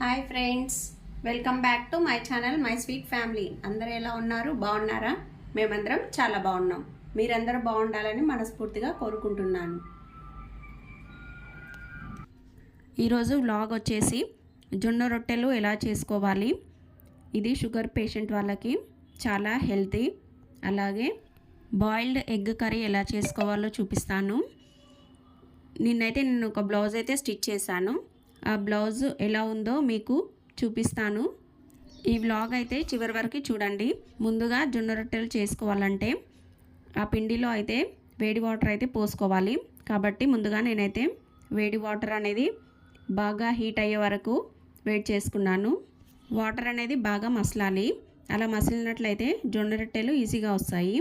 Hi friends welcome back to my channel my sweet family. అందరూ ఎలా ఉన్నారు? బాగున్నారా? మేమందరం చాలా బాగున్నాం. మీరందరూ బాగుండాలని మనస్ఫూర్తిగా కోరుకుంటున్నాను. ఈరోజు వ్లాగ్ వచ్చేసి జొన్న రొట్టెలు ఎలా చేసుకోవాలి? ఇది షుగర్ పేషెంట్ వాళ్ళకి చాలా హెల్తీ. అలాగే బాయిల్డ్ ఎగ్ కర్రీ ఎలా చేసుకోవాలో చూపిస్తాను. నిన్నైతే నేను ఒక బ్లౌజ్ అయితే స్టిచ్ చేశాను. ఆ బ్లౌజ్ ఎలా ఉందో మీకు చూపిస్తాను. ఈ వ్లాగ్ అయితే చివరి వరకు చూడండి. ముందుగా జొన్న రొట్టెలు చేసుకోవాలంటే ఆ పిండిలో అయితే వేడి వాటర్ అయితే పోసుకోవాలి. కాబట్టి ముందుగా నేనైతే వేడి వాటర్ అనేది బాగా హీట్ అయ్యే వరకు వెయిట్ చేసుకున్నాను. వాటర్ అనేది బాగా మసలాలి. అలా మసిలినట్లయితే జొన్న రొట్టెలు ఈజీగా వస్తాయి.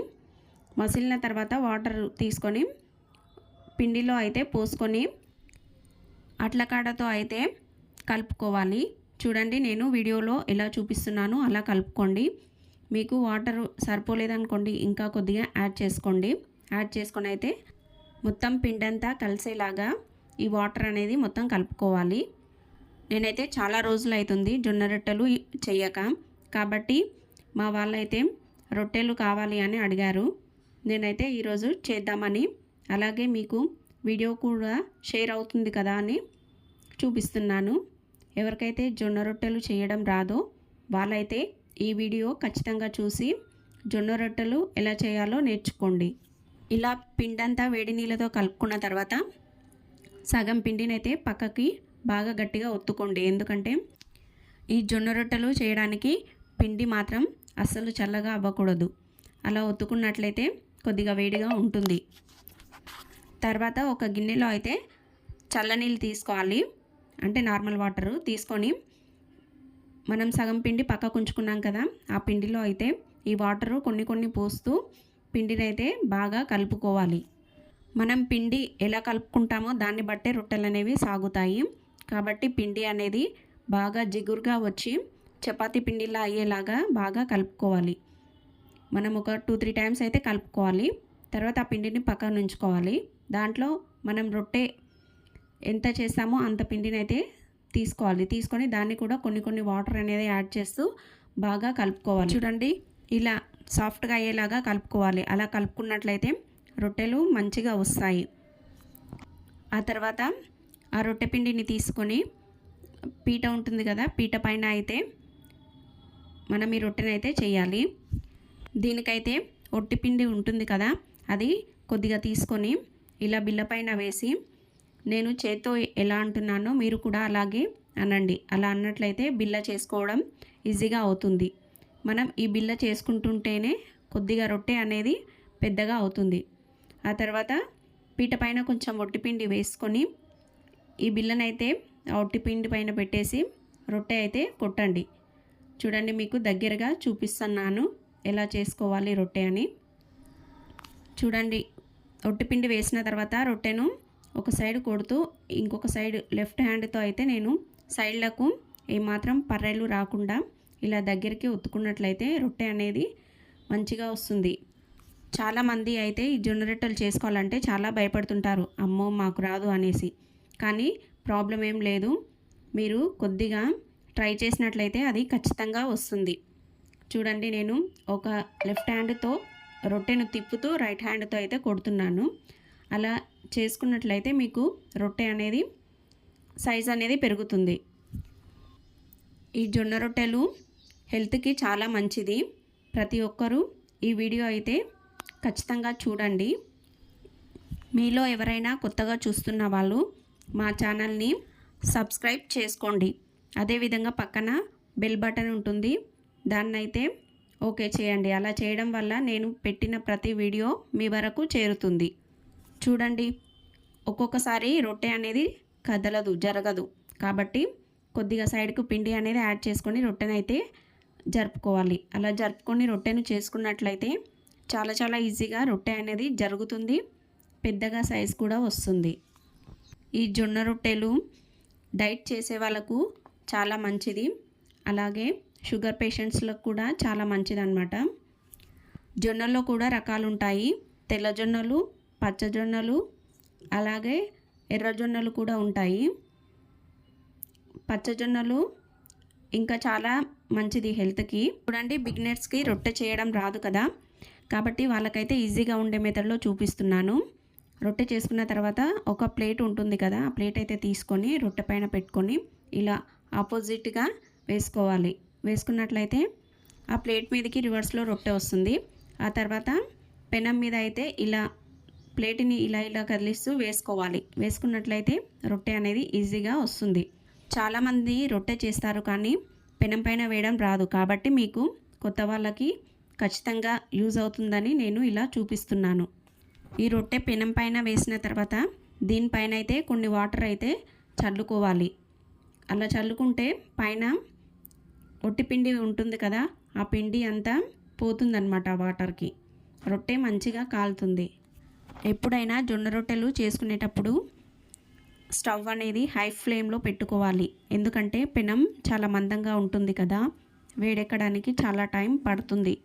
మసిలిన తర్వాత వాటర్ తీసుకొని పిండిలో అయితే పోసుకొని అట్లకాడతో అయితే కలుపుకోవాలి. చూడండి నేను వీడియోలో ఎలా చూపిస్తున్నానో అలా కలుపుకోండి. మీకు వాటర్ సరిపోలేదనుకోండి ఇంకా కొద్దిగా యాడ్ చేసుకోండి. యాడ్ చేసుకొని అయితే మొత్తం పిండంతా కలిసేలాగా ఈ వాటర్ అనేది మొత్తం కలుపుకోవాలి. నేనైతే చాలా రోజులు అవుతుంది జొన్న రొట్టెలు చెయ్యక కాబట్టి మా వాళ్ళైతే రొట్టెలు కావాలి అని అడిగారు. నేనైతే ఈరోజు చేద్దామని అలాగే మీకు వీడియో కూడా షేర్ అవుతుంది కదా అని చూపిస్తున్నాను. ఎవరికైతే జొన్న రొట్టెలు చేయడం రాదో వాళ్ళైతే ఈ వీడియో ఖచ్చితంగా చూసి జొన్న రొట్టెలు ఎలా చేయాలో నేర్చుకోండి. ఇలా పిండంతా వేడి నీళ్ళతో కలుపుకున్న తర్వాత సగం పిండినైతే పక్కకి బాగా గట్టిగా ఒత్తుకోండి. ఎందుకంటే ఈ జొన్న రొట్టెలు చేయడానికి పిండి మాత్రం అస్సలు చల్లగా అవ్వకూడదు. అలా ఒత్తుకున్నట్లయితే కొద్దిగా వేడిగా ఉంటుంది. తర్వాత ఒక గిన్నెలో అయితే చల్లనీళ్ళు తీసుకోవాలి. అంటే నార్మల్ వాటరు తీసుకొని మనం సగం పిండి పక్కకు ఉంచుకున్నాం కదా ఆ పిండిలో అయితే ఈ వాటరు కొన్ని కొన్ని పోస్తూ పిండిని అయితే బాగా కలుపుకోవాలి. మనం పిండి ఎలా కలుపుకుంటామో దాన్ని బట్టే రొట్టెలు అనేవి సాగుతాయి. కాబట్టి పిండి అనేది బాగా జిగురుగా వచ్చి చపాతీ పిండిలా అయ్యేలాగా బాగా కలుపుకోవాలి. మనం ఒక టూ త్రీ టైమ్స్ అయితే కలుపుకోవాలి. తర్వాత ఆ పిండిని పక్కన ఉంచుకోవాలి. దాంట్లో మనం రొట్టె ఎంత చేస్తామో అంత పిండిని అయితే తీసుకోవాలి. తీసుకొని దాన్ని కూడా కొన్ని కొన్ని వాటర్ అనేది యాడ్ చేస్తూ బాగా కలుపుకోవాలి. చూడండి ఇలా సాఫ్ట్గా అయ్యేలాగా కలుపుకోవాలి. అలా కలుపుకున్నట్లయితే రొట్టెలు మంచిగా వస్తాయి. ఆ తర్వాత ఆ రొట్టె పిండిని తీసుకొని పీట ఉంటుంది కదా పీట పైన అయితే మనం ఈ రొట్టెని అయితే చేయాలి. దీనికైతే ఒట్టి పిండి ఉంటుంది కదా అది కొద్దిగా తీసుకొని ఇలా బిల్ల పైన వేసి నేను చేత్తో ఎలా అంటున్నానో మీరు కూడా అలాగే అనండి. అలా అన్నట్లయితే బిల్ల చేసుకోవడం ఈజీగా అవుతుంది. మనం ఈ బిల్ల చేసుకుంటుంటేనే కొద్దిగా రొట్టె అనేది పెద్దగా అవుతుంది. ఆ తర్వాత పీట పైన కొంచెం ఒట్టిపిండి వేసుకొని ఈ బిల్లనైతే ఆ ఒట్టిపిండి పైన పెట్టేసి రొట్టె అయితే కొట్టండి. చూడండి మీకు దగ్గరగా చూపిస్తున్నాను ఎలా చేసుకోవాలి రొట్టె అని. చూడండి రొట్టెపిండి వేసిన తర్వాత రొట్టెను ఒక సైడ్ కొడుతూ ఇంకొక సైడ్ లెఫ్ట్ హ్యాండ్తో అయితే నేను సైడ్లకు ఏమాత్రం పర్రెలు రాకుండా ఇలా దగ్గరికి ఒత్తుకున్నట్లయితే రొట్టె అనేది మంచిగా వస్తుంది. చాలామంది అయితే ఈ జొన్న రొట్టెలు చేసుకోవాలంటే చాలా భయపడుతుంటారు అమ్మో మాకు రాదు అనేసి. కానీ ప్రాబ్లం ఏం లేదు మీరు కొద్దిగా ట్రై చేసినట్లయితే అది ఖచ్చితంగా వస్తుంది. చూడండి నేను ఒక లెఫ్ట్ హ్యాండ్తో రొట్టెను తిప్పుతూ రైట్ హ్యాండ్తో అయితే కొడుతున్నాను. అలా చేసుకున్నట్లయితే మీకు రొట్టె అనేది సైజ్ అనేది పెరుగుతుంది. ఈ జొన్న రొట్టెలు హెల్త్కి చాలా మంచిది. ప్రతి ఒక్కరూ ఈ వీడియో అయితే ఖచ్చితంగా చూడండి. మీలో ఎవరైనా కొత్తగా చూస్తున్న వాళ్ళు మా ఛానల్ని సబ్స్క్రైబ్ చేసుకోండి. అదేవిధంగా పక్కన బెల్ బటన్ ఉంటుంది. దాన్నైతే ఓకే చేయండి. అలా చేయడం వల్ల నేను పెట్టిన ప్రతి వీడియో మీ వరకు చేరుతుంది. చూడండి ఒక్కొక్కసారి రొట్టె అనేది కదలదు జరగదు. కాబట్టి కొద్దిగా సైడ్కు పిండి అనేది యాడ్ చేసుకొని రొట్టెనైతే జరుపుకోవాలి. అలా జరుపుకొని రొట్టెను చేసుకున్నట్లయితే చాలా చాలా ఈజీగా రొట్టె అనేది జరుగుతుంది. పెద్దగా సైజ్ కూడా వస్తుంది. ఈ జొన్న రొట్టెలు డైట్ చేసే వాళ్ళకు చాలా మంచిది. అలాగే షుగర్ పేషెంట్స్లకు కూడా చాలా మంచిదన్నమాట. జొన్నల్లో కూడా రకాలు ఉంటాయి తెల్ల జొన్నలు పచ్చ జొన్నలు అలాగే ఎర్ర జొన్నలు కూడా ఉంటాయి. పచ్చ జొన్నలు ఇంకా చాలా మంచిది హెల్త్కి. చూడండి బిగినర్స్కి రొట్టె చేయడం రాదు కదా. కాబట్టి వాళ్ళకైతే ఈజీగా ఉండే మెథడ్లో చూపిస్తున్నాను. రొట్టె చేసుకున్న తర్వాత ఒక ప్లేట్ ఉంటుంది కదా ఆ ప్లేట్ అయితే తీసుకొని రొట్టె పైన పెట్టుకొని ఇలా ఆపోజిట్గా వేసుకోవాలి. వేసుకున్నట్లయితే ఆ ప్లేట్ మీదకి రివర్స్లో రొట్టె వస్తుంది. ఆ తర్వాత పెనం మీద అయితే ఇలా ప్లేట్ని ఇలా ఇలా కదిలిస్తూ వేసుకోవాలి. వేసుకున్నట్లయితే రొట్టె అనేది ఈజీగా వస్తుంది. చాలామంది రొట్టె చేస్తారు కానీ పెనం పైన వేయడం రాదు. కాబట్టి మీకు కొత్త వాళ్ళకి ఖచ్చితంగా యూజ్ అవుతుందని నేను ఇలా చూపిస్తున్నాను. ఈ రొట్టె పెనం పైన వేసిన తర్వాత దీనిపైన అయితే కొన్ని వాటర్ అయితే చల్లుకోవాలి. అలా చల్లుకుంటే పైన ఒట్టి పిండి ఉంటుంది కదా ఆ పిండి అంతా పోతుందన్నమాట ఆ వాటర్కి. రొట్టె మంచిగా కాలుతుంది. ఎప్పుడైనా జొన్న రొట్టెలు చేసుకునేటప్పుడు స్టవ్ అనేది హై ఫ్లేమ్లో పెట్టుకోవాలి. ఎందుకంటే పెనం చాలా మందంగా ఉంటుంది కదా వేడెక్కడానికి చాలా టైం పడుతుంది.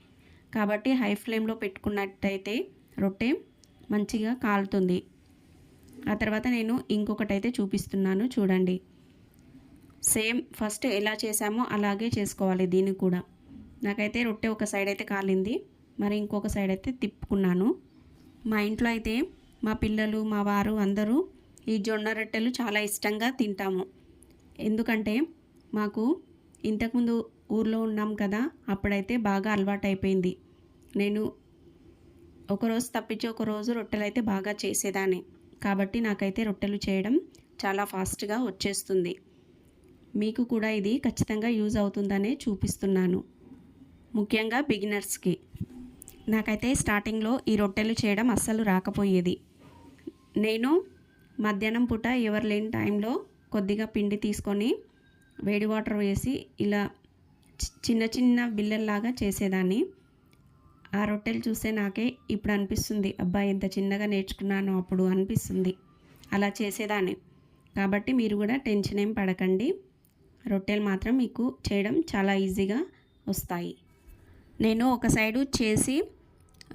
కాబట్టి హై ఫ్లేమ్లో పెట్టుకున్నట్టయితే రొట్టె మంచిగా కాలుతుంది. ఆ తర్వాత నేను ఇంకొకటి అయితే చూపిస్తున్నాను చూడండి. సేమ్ ఫస్ట్ ఎలా చేసామో అలాగే చేసుకోవాలి దీన్ని కూడా. నాకైతే రొట్టె ఒక సైడ్ అయితే కాలింది. మరి ఇంకొక సైడ్ అయితే తిప్పుకున్నాను. మా ఇంట్లో అయితే మా పిల్లలు మా వారు అందరూ ఈ జొన్న రొట్టెలు చాలా ఇష్టంగా తింటాము. ఎందుకంటే మాకు ఇంతకుముందు ఊర్లో ఉన్నాం కదా అప్పుడైతే బాగా అలవాటు అయిపోయింది నేను ఒకరోజు తప్పించి ఒకరోజు రొట్టెలు అయితే బాగా చేసేదాన్ని. కాబట్టి నాకైతే రొట్టెలు చేయడం చాలా ఫాస్ట్గా వచ్చేస్తుంది. మీకు కూడా ఇది ఖచ్చితంగా యూజ్ అవుతుందనే చూపిస్తున్నాను. ముఖ్యంగా బిగినర్స్కి. నాకైతే స్టార్టింగ్లో ఈ రొట్టెలు చేయడం అస్సలు రాకపోయేది. నేను మధ్యాహ్నం పూట ఎవరు లేని టైంలో కొద్దిగా పిండి తీసుకొని వేడి వాటర్ వేసి ఇలా చిన్న చిన్న బిల్లల్లాగా చేసేదాన్ని. ఆ రొట్టెలు చూస్తే నాకే ఇప్పుడు అనిపిస్తుంది అబ్బాయి ఎంత చిన్నగా నేర్చుకున్నానో అప్పుడు అనిపిస్తుంది. అలా చేసేదాన్ని. కాబట్టి మీరు కూడా టెన్షన్ ఏం పడకండి. రొట్టెలు మాత్రం మీకు చేయడం చాలా ఈజీగా వస్తాయి. నేను ఒక సైడు చేసి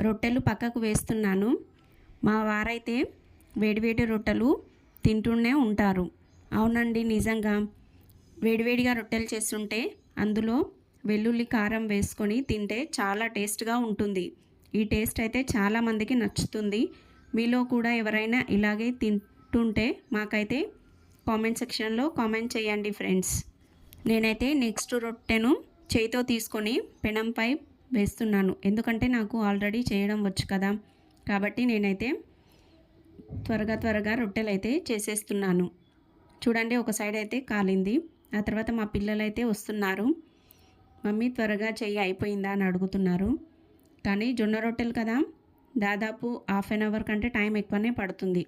రొట్టెలు పక్కకు వేస్తున్నాను. మా వారైతే వేడివేడి రొట్టెలు తింటూనే ఉంటారు. అవునండి నిజంగా. వేడివేడిగా రొట్టెలు చేస్తుంటే అందులో వెల్లుల్లి కారం వేసుకొని తింటే చాలా టేస్ట్గా ఉంటుంది. ఈ టేస్ట్ అయితే చాలామందికి నచ్చుతుంది. మీలో కూడా ఎవరైనా ఇలాగే తింటుంటే మాకైతే కామెంట్ సెక్షన్లో కామెంట్ చేయండి ఫ్రెండ్స్. నేనైతే నెక్స్ట్ రొట్టెను చేయితో తీసుకొని పెనంపై వేస్తున్నాను. ఎందుకంటే నాకు ఆల్రెడీ చేయడం వచ్చు కదా. కాబట్టి నేనైతే త్వరగా త్వరగా రొట్టెలు అయితే చేసేస్తున్నాను. చూడండి ఒక సైడ్ అయితే కాలింది. ఆ తర్వాత మా పిల్లలు అయితే వస్తున్నారు. మమ్మీ త్వరగా చెయ్యి అయిపోయిందా? అని అడుగుతున్నారు. కానీ జొన్న రొట్టెలు కదా. దాదాపు హాఫ్ అన్ అవర్ కంటే టైం ఎక్కువనే పడుతుంది.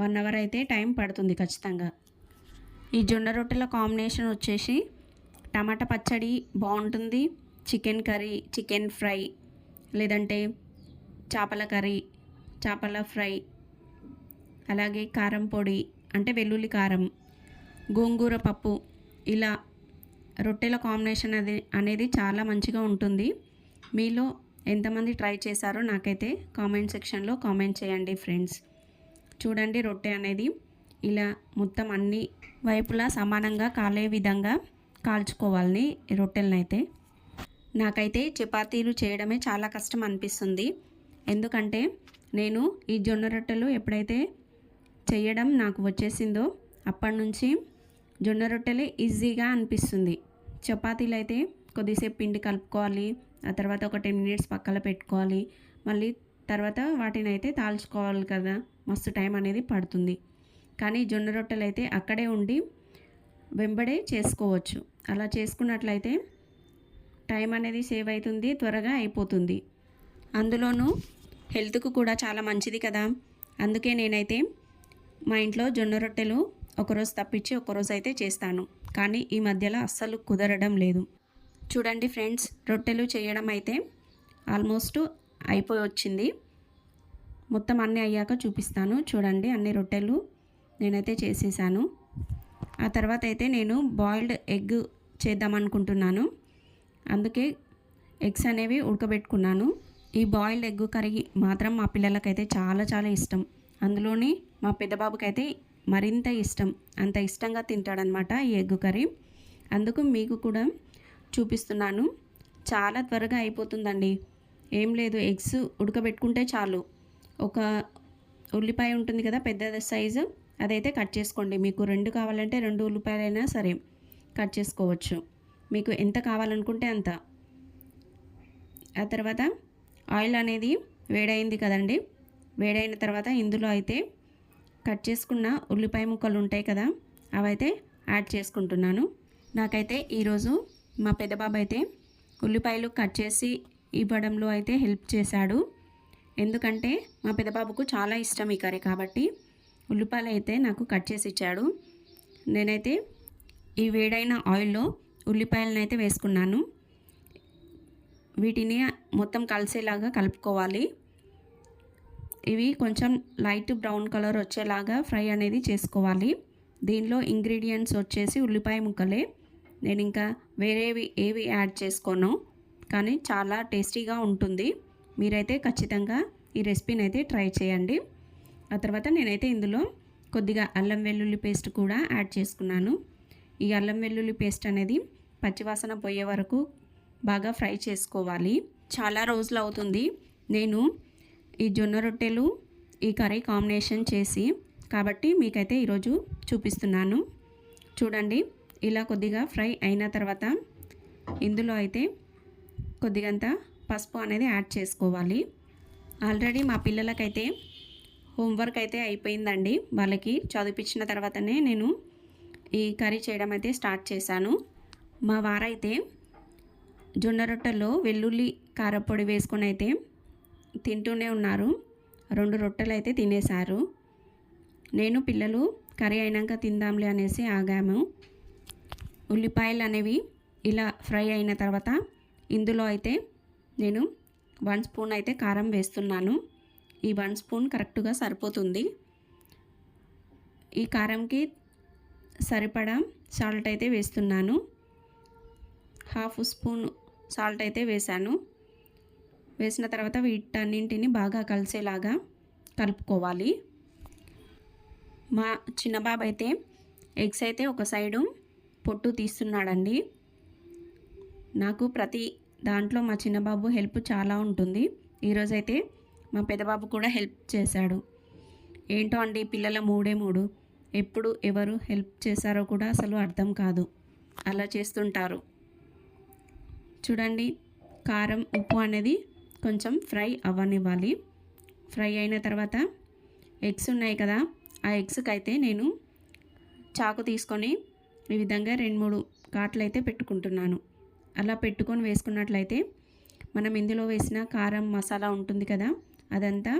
వన్ అవర్ అయితే టైం పడుతుంది ఖచ్చితంగా. ఈ జొన్న రొట్టెల కాంబినేషన్ వచ్చేసి టమాటా పచ్చడి బాగుంటుంది చికెన్ కర్రీ చికెన్ ఫ్రై లేదంటే చేపల కర్రీ చేపల ఫ్రై అలాగే కారం పొడి అంటే వెల్లుల్లి కారం గోంగూర పప్పు ఇలా రొట్టెల కాంబినేషన్ అది అనేది చాలా మంచిగా ఉంటుంది. మీలో ఎంతమంది ట్రై చేశారో నాకైతే కామెంట్ సెక్షన్లో కామెంట్ చేయండి ఫ్రెండ్స్. చూడండి రొట్టె అనేది. ఇలా మొత్తం అన్ని వైపులా సమానంగా కాలే విధంగా కాల్చుకోవాలని రొట్టెలను అయితే నాకైతే చపాతీలు చేయడమే చాలా కష్టం అనిపిస్తుంది. ఎందుకంటే నేను ఈ జొన్న రొట్టెలు ఎప్పుడైతే చేయడం నాకు వచ్చేసిందో అప్పటి నుంచి జొన్న రొట్టెలే ఈజీగా అనిపిస్తుంది. చపాతీలు అయితే కొద్దిసేపు పిండి కలుపుకోవాలి ఆ తర్వాత ఒక టెన్ మినిట్స్ పక్కన పెట్టుకోవాలి మళ్ళీ తర్వాత వాటిని అయితే తాల్చుకోవాలి కదా మస్తు టైం అనేది పడుతుంది. కానీ జొన్న రొట్టెలు అయితే అక్కడే ఉండి వెంబడే చేసుకోవచ్చు. అలా చేసుకున్నట్లయితే టైం అనేది సేవ్ అవుతుంది త్వరగా అయిపోతుంది. అందులోనూ హెల్త్కు కూడా చాలా మంచిది కదా. అందుకే నేనైతే మా ఇంట్లో జొన్న రొట్టెలు ఒకరోజు తప్పించి ఒకరోజు అయితే చేస్తాను. కానీ ఈ మధ్యలో అస్సలు కుదరడం లేదు. చూడండి ఫ్రెండ్స్ రొట్టెలు చేయడం అయితే ఆల్మోస్ట్ అయిపోయి వచ్చింది. మొత్తం అన్నీ అయ్యాక చూపిస్తాను. చూడండి అన్ని రొట్టెలు నేనైతే చేసేసాను. ఆ తర్వాత అయితే నేను బాయిల్డ్ ఎగ్ చేద్దాం అనుకుంటున్నాను. అందుకే ఎగ్స్ అనేవి ఉడకబెట్టుకున్నాను. ఈ బాయిల్డ్ ఎగ్ కర్రీ మాత్రం మా పిల్లలకైతే చాలా చాలా ఇష్టం. అందులోని మా పెద్దబాబుకైతే మరింత ఇష్టం. అంత ఇష్టంగా తింటాడనమాట ఈ ఎగ్ కర్రీ. అందుకు మీకు కూడా చూపిస్తున్నాను. చాలా త్వరగా అయిపోతుందండి. ఏం లేదు ఎగ్స్ ఉడకబెట్టుకుంటే చాలు. ఒక ఉల్లిపాయ ఉంటుంది కదా పెద్ద సైజు అదైతే కట్ చేసుకోండి. మీకు రెండు కావాలంటే రెండు ఉల్లిపాయలైనా సరే కట్ చేసుకోవచ్చు. మీకు ఎంత కావాలనుకుంటే అంత. ఆ తర్వాత ఆయిల్ అనేది వేడైంది కదండి. వేడైన తర్వాత ఇందులో అయితే కట్ చేసుకున్న ఉల్లిపాయ ముక్కలు ఉంటాయి కదా అవైతే యాడ్ చేసుకుంటున్నాను. నాకైతే ఈరోజు మా పెద్దబాబు అయితే ఉల్లిపాయలు కట్ చేసి ఇవ్వడంలో అయితే హెల్ప్ చేశాడు. ఎందుకంటే మా పెద్దబాబుకు చాలా ఇష్టం ఈ కర్రీ కాబట్టి ఉల్లిపాయలు అయితే నాకు కట్ చేసి ఇచ్చాడు. నేనైతే ఈ వేడైన ఆయిల్లో ఉల్లిపాయలను అయితే వేసుకున్నాను. వీటిని మొత్తం కలిసేలాగా కలుపుకోవాలి. ఇవి కొంచెం లైట్ బ్రౌన్ కలర్ వచ్చేలాగా ఫ్రై అనేది చేసుకోవాలి. దీనిలో ఇంగ్రీడియంట్స్ వచ్చేసి ఉల్లిపాయ ముక్కలే. నేను ఇంకా వేరేవి ఏవి యాడ్ చేసుకోను. కానీ చాలా టేస్టీగా ఉంటుంది. మీరైతే ఖచ్చితంగా ఈ రెసిపీని అయితే ట్రై చేయండి. ఆ తర్వాత నేనైతే ఇందులో కొద్దిగా అల్లం వెల్లుల్లి పేస్ట్ కూడా యాడ్ చేసుకున్నాను. ఈ అల్లం వెల్లుల్లి పేస్ట్ అనేది పచ్చివాసన పోయే వరకు బాగా ఫ్రై చేసుకోవాలి. చాలా రోజులు అవుతుంది. నేను ఈ జొన్న రొట్టెలు ఈ కర్రీ కాంబినేషన్ చేసి కాబట్టి మీకైతే ఈరోజు చూపిస్తున్నాను. చూడండి ఇలా కొద్దిగా ఫ్రై అయిన తర్వాత ఇందులో అయితే కొద్దిగంత పసుపు అనేది యాడ్ చేసుకోవాలి. ఆల్రెడీ మా పిల్లలకైతే హోంవర్క్ అయితే అయిపోయిందండి. వాళ్ళకి చదివించిన తర్వాతనే నేను ఈ కర్రీ చేయడం అయితే స్టార్ట్ చేశాను. మా వారైతే జొన్న రొట్టెల్లో వెల్లుల్లి కారపొడి వేసుకొని అయితే తింటూనే ఉన్నారు. రెండు రొట్టెలు అయితే తినేశారు. నేను పిల్లలు కర్రీ అయినాక తిందాంలే అనేసి ఆగాము. ఉల్లిపాయలు అనేవి ఇలా ఫ్రై అయిన తర్వాత ఇందులో అయితే నేను వన్ స్పూన్ అయితే కారం వేస్తున్నాను. ఈ వన్ స్పూన్ కరెక్ట్గా సరిపోతుంది. ఈ కారంకి సరిపడా సాల్ట్ అయితే వేస్తున్నాను. హాఫ్ స్పూన్ సాల్ట్ అయితే వేశాను. వేసిన తర్వాత వీటన్నింటిని బాగా కలిసేలాగా కలుపుకోవాలి. మా చిన్న బాబు అయితే ఎగ్స్ అయితే ఒక సైడు పొట్టు తీస్తున్నాడండి. నాకు ప్రతి దాంట్లో మా చిన్నబాబు హెల్ప్ చాలా ఉంటుంది. ఈరోజైతే మా పెదబాబు కూడా హెల్ప్ చేశాడు. ఏంటో అండి పిల్లల మూడే మూడు. ఎప్పుడు ఎవరు హెల్ప్ చేశారో కూడా అసలు అర్థం కాదు. అలా చేస్తుంటారు. చూడండి కారం ఉప్పు అనేది కొంచెం ఫ్రై అవ్వనివ్వాలి. ఫ్రై అయిన తర్వాత ఎగ్స్ ఉన్నాయి కదా ఆ ఎగ్స్కి అయితే నేను చాకు తీసుకొని ఈ విధంగా రెండు మూడు కాట్లు అయితే పెట్టుకుంటున్నాను. అలా పెట్టుకొని వేసుకున్నట్లయితే మనం ఇందులో వేసిన కారం మసాలా ఉంటుంది కదా అదంతా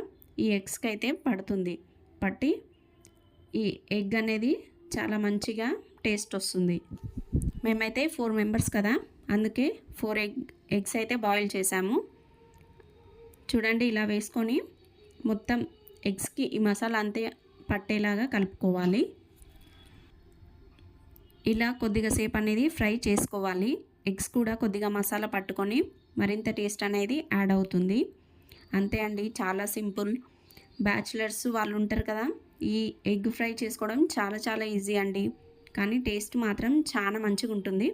ఈ ఎగ్స్కి అయితే పడుతుంది. పట్టి ఈ ఎగ్ అనేది చాలా మంచిగా టేస్ట్ వస్తుంది. మేమైతే ఫోర్ మెంబర్స్ కదా అందుకే ఫోర్ ఎగ్ ఎగ్స్ అయితే బాయిల్ చేసాము. చూడండి ఇలా వేసుకొని మొత్తం ఎగ్స్కి ఈ మసాలా అంతే పట్టేలాగా కలుపుకోవాలి. ఇలా కొద్దిగా సేపు అనేది ఫ్రై చేసుకోవాలి. ఎగ్స్ కూడా కొద్దిగా మసాలా పట్టుకొని మరింత టేస్ట్ అనేది యాడ్ అవుతుంది. అంతే అండి చాలా సింపుల్. బ్యాచిలర్స్ వాళ్ళు ఉంటారు కదా ఈ ఎగ్ ఫ్రై చేసుకోవడం చాలా చాలా ఈజీ అండి. కానీ టేస్ట్ మాత్రం చాలా మంచిగా ఉంటుంది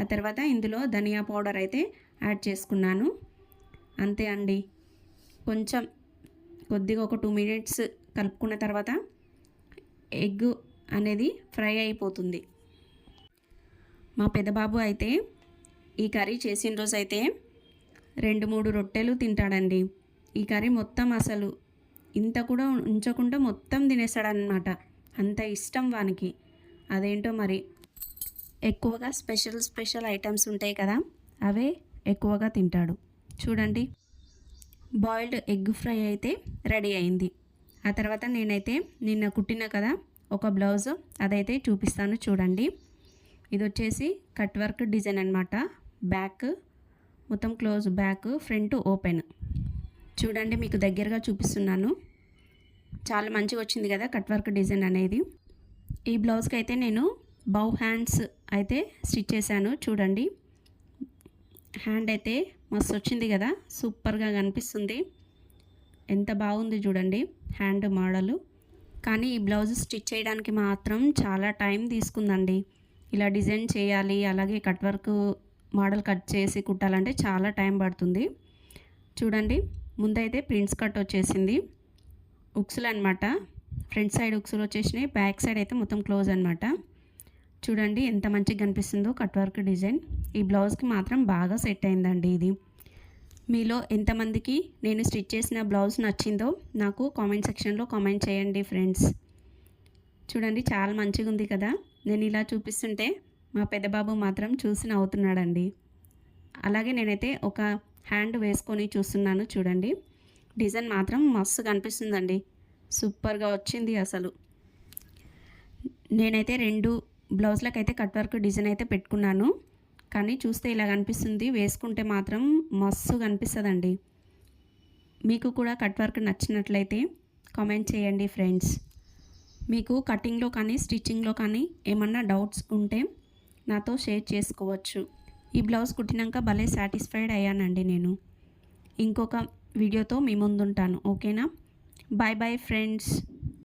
ఆ తర్వాత ఇందులో ధనియా పౌడర్ అయితే యాడ్ చేసుకున్నాను. అంతే అండి. కొంచెం కొద్దిగా ఒక టూ మినిట్స్ కలుపుకున్న తర్వాత ఎగ్ అనేది ఫ్రై అయిపోతుంది. మా పెద్దబాబు అయితే ఈ కర్రీ చేసిన రోజు అయితే రెండు మూడు రొట్టెలు తింటాడండి. ఈ కర్రీ మొత్తం అసలు ఇంత కూడా ఉంచకుండా మొత్తం తినేస్తాడనమాట అంత ఇష్టం వానికి. అదేంటో మరి? ఎక్కువగా స్పెషల్ స్పెషల్ ఐటమ్స్ ఉంటాయి కదా అవే ఎక్కువగా తింటాడు. చూడండి. బాయిల్డ్ ఎగ్ ఫ్రై అయితే రెడీ అయింది. ఆ తర్వాత నేనైతే నిన్న కుట్టిన కదా ఒక బ్లౌజ్ అదైతే చూపిస్తాను చూడండి. ఇది వచ్చేసి కట్ వర్క్ డిజైన్ అనమాట బ్యాక్ మొత్తం క్లోజ్ బ్యాక్ ఫ్రంట్ ఓపెన్. చూడండి మీకు దగ్గరగా చూపిస్తున్నాను. చాలా మంచిగా వచ్చింది కదా కట్ వర్క్ డిజైన్ అనేది. ఈ బ్లౌజ్కి అయితే నేను బౌ హ్యాండ్స్ అయితే స్టిచ్ చేశాను చూడండి. హ్యాండ్ అయితే మస్తు వచ్చింది కదా సూపర్గా కనిపిస్తుంది. ఎంత బాగుంది చూడండి హ్యాండ్ మోడలు. కానీ ఈ బ్లౌజ్ స్టిచ్ చేయడానికి మాత్రం చాలా టైం తీసుకుందండి. ఇలా డిజైన్ చేయాలి అలాగే కట్ వర్క్ మోడల్ కట్ చేసి కుట్టాలంటే చాలా టైం పడుతుంది. చూడండి ముందైతే ప్రింట్స్ కట్ వచ్చేసింది. ఉక్సులు అనమాట ఫ్రంట్ సైడ్ ఉక్సులు వచ్చేసినాయి. బ్యాక్ సైడ్ అయితే మొత్తం క్లోజ్ అనమాట చూడండి ఎంత మంచిగా కనిపిస్తుందో కట్ వర్క్ డిజైన్. ఈ బ్లౌజ్కి మాత్రం బాగా సెట్ అయిందండి ఇది. మీలో ఎంతమందికి నేను స్టిచ్ చేసిన బ్లౌజ్ నచ్చిందో నాకు కామెంట్ సెక్షన్లో కామెంట్ చేయండి ఫ్రెండ్స్. చూడండి చాలా మంచిగా ఉంది కదా. నేను ఇలా చూపిస్తుంటే మా పెద్దబాబు మాత్రం చూసి నవ్వుతున్నాడండి. అలాగే నేనైతే ఒక హ్యాండ్ వేసుకొని చూస్తున్నాను చూడండి. డిజైన్ మాత్రం మస్తు కనిపిస్తుందండి. సూపర్గా వచ్చింది అసలు. నేనైతే రెండు బ్లౌజ్లకు అయితే కట్ వర్క్ డిజైన్ అయితే పెట్టుకున్నాను. కానీ చూస్తే ఇలా కనిపిస్తుంది. వేసుకుంటే మాత్రం మస్తు కనిపిస్తుందండి. మీకు కూడా కట్ వర్క్ నచ్చినట్లయితే కామెంట్ చేయండి ఫ్రెండ్స్. మీకు కటింగ్లో కానీ స్టిచ్చింగ్లో కానీ ఏమన్నా డౌట్స్ ఉంటే నాతో షేర్ చేసుకోవచ్చు. ఈ బ్లౌజ్ కుట్టినాక భలే సాటిస్ఫైడ్ అయ్యానండి నేను. ఇంకొక వీడియోతో మీ ముందుంటాను. ఓకేనా? Bye bye friends.